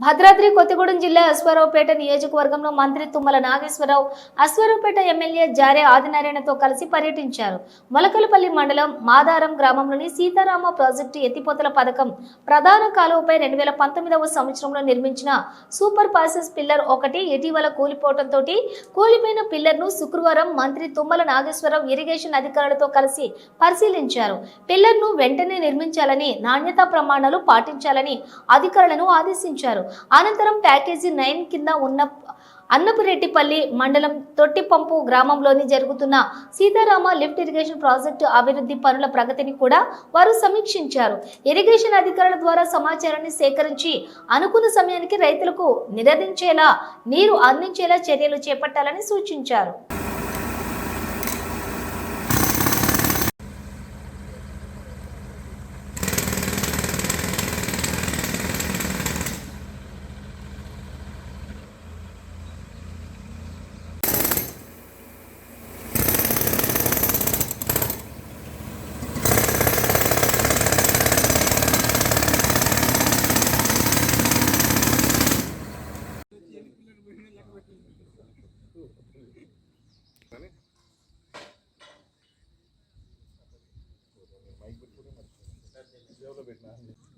భద్రాద్రి కొత్తగూడెం జిల్లా అశ్వారావుపేట నియోజకవర్గంలో మంత్రి తుమ్మల నాగేశ్వరరావు అశ్వారావుపేట ఎమ్మెల్యే జారే ఆదినారాయణతో కలిసి పర్యటించారు. మొలకలపల్లి మండలం మాదారం గ్రామంలోని సీతారామ ప్రాజెక్టు ఎత్తిపోతల పథకం ప్రధాన కాలువపై రెండు వేల పంతొమ్మిదవ సంవత్సరంలో నిర్మించిన సూపర్ పాసెస్ పిల్లర్ ఒకటి ఇటీవల కూలిపోవడంతో కూలిపోయిన పిల్లర్ను శుక్రవారం మంత్రి తుమ్మల నాగేశ్వరరావు ఇరిగేషన్ అధికారులతో కలిసి పరిశీలించారు. పిల్లర్ను వెంటనే నిర్మించాలని నాణ్యతా ప్రమాణాలు పాటించాలని అధికారులను ఆదేశించారు. అనంతరం ప్యాకేజీ నైన్ కింద ఉన్న అన్నపురెడ్డిపల్లి మండలం తొట్టిపంపు గ్రామంలోని జరుగుతున్న సీతారామ లిఫ్ట్ ఇరిగేషన్ ప్రాజెక్టు అభివృద్ధి పనుల ప్రగతిని కూడా వారు సమీక్షించారు. ఇరిగేషన్ అధికారుల ద్వారా సమాచారాన్ని సేకరించి అనుకున్న సమయానికి రైతులకు నిరదించేలా నీరు అందించేలా చర్యలు చేపట్టాలని సూచించారు. Gracias.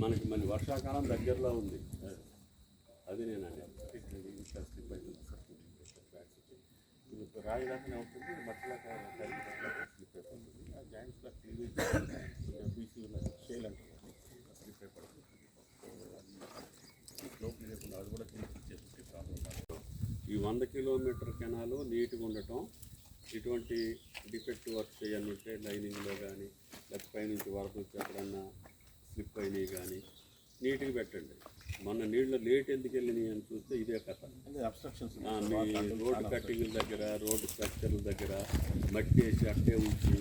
మనకి మళ్ళీ వర్షాకాలం దగ్గరలో ఉంది. అది నేను రాయడానికి అవుతుంది ఇప్పుడు అవుతుంది మట్టిలాగా టీవీ బీసీ షేల్ అంటారు స్లిప్ అయిపోతుంది లోపల లేకుండా అది కూడా ప్రాబ్లం ఈ వంద కిలోమీటర్ కెనాలు నీట్గా ఉండటం ఇటువంటి డిఫెక్ట్ వర్క్స్ ఏమన్నా ఉంటే లైనింగ్లో కానీ లేకపోతే పైనుంచి వరద వచ్చి ఎక్కడన్నా స్లిప్ అయినాయి కానీ నీట్గా పెట్టండి. మొన్న నీళ్ళు లేట్ ఎందుకు వెళ్ళినాయి అని చూస్తే ఇదే కథ. మీ రోడ్డు కట్టింగ్ల దగ్గర రోడ్డు స్ట్రక్చర్ల దగ్గర మట్టి వేసి అట్టే ఉంచి?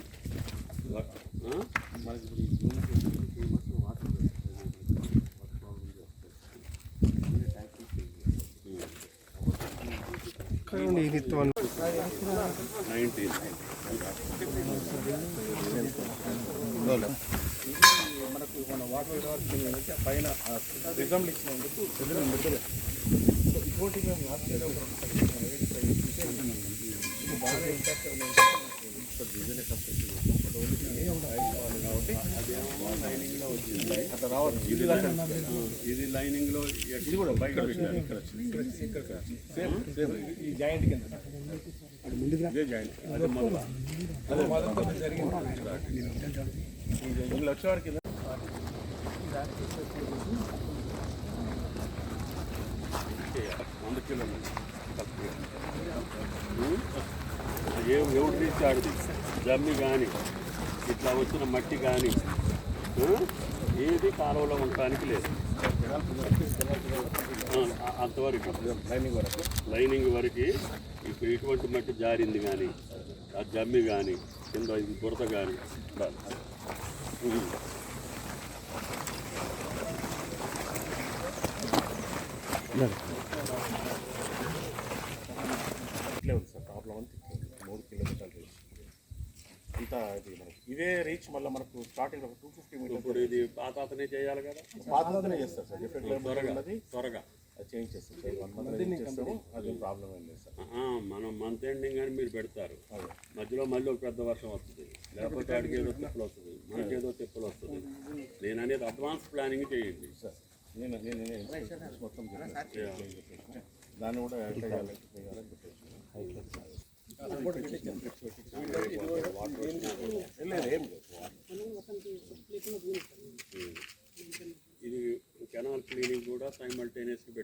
మనకు మన వాటర్ పైన ఇచ్చినందుకు ఇటువంటి మేము బాగా ఇంపాక్ట్ బట్ ఓన్లీ కావాలి కాబట్టి లైనింగ్లో వచ్చింది. అట్లా రావాలి. ఇది ఇది లైనింగ్లో ఇది కూడా బయట పెట్టారు. ఇక్కడ వచ్చింది. ఇక్కడ ఇక్కడ సేమ్ సేమ్. ఈ జాయింట్ కింద. ఇదే జాయింట్ అది మొదలు. అదే మొదలు. జరిగింది. వంద కిలోమీటర్ ఏ రీచ్ ఆడిది జమ్మి కానీ ఇట్లా వచ్చిన మట్టి కానీ ఏది కాలువలో ఉండటానికి లేదు. అంతవరకు లైనింగ్ వరకు లైనింగ్ వరకు ఇప్పుడు ఇటువంటి మట్టి జారింది కానీ ఆ జమ్మి కానీ కింద ఇది బురద కానీ ఉండాలి ఇట్లే ఉంది సార్ ప్రాబ్లం అంతా మూడు కిలోమీటర్లు. అంతా ఇది మనకి ఇదే రీచ్ మళ్ళీ మనకు స్టార్టింగ్ ఒక టూ ఫిఫ్టీ ఇప్పుడు ఇది పాత అతనే చేయాలి కదా? పాతనే చేస్తారు సార్. డిఫరెంట్ త్వరగా త్వరగా. అది చేంజ్ చేస్తాం సార్. వన్ మంత్ చేస్తాము అది ప్రాబ్లం ఏం లేదు సార్. మనం మంత్ ఎండింగ్ అని మీరు పెడతారు. మధ్యలో మళ్ళీ ఒక పెద్ద వర్షం వస్తుంది. లేకపోతే ఆడికి ఏదో తిప్పలు వస్తుంది. మనకేదో తిప్పలు వస్తుంది. నేను అనేది అడ్వాన్స్ ప్లానింగ్ చేయండి. సార్ నేను నేను నేను ఇన్స్ట్రక్షన్స్ మొత్తం చెప్పాను. చేంజ్ చేసేసిన. ఇది కెనాల్ క్లీనింగ్ కూడా సైమల్టేనియస్గా పెట్టుకోవాలి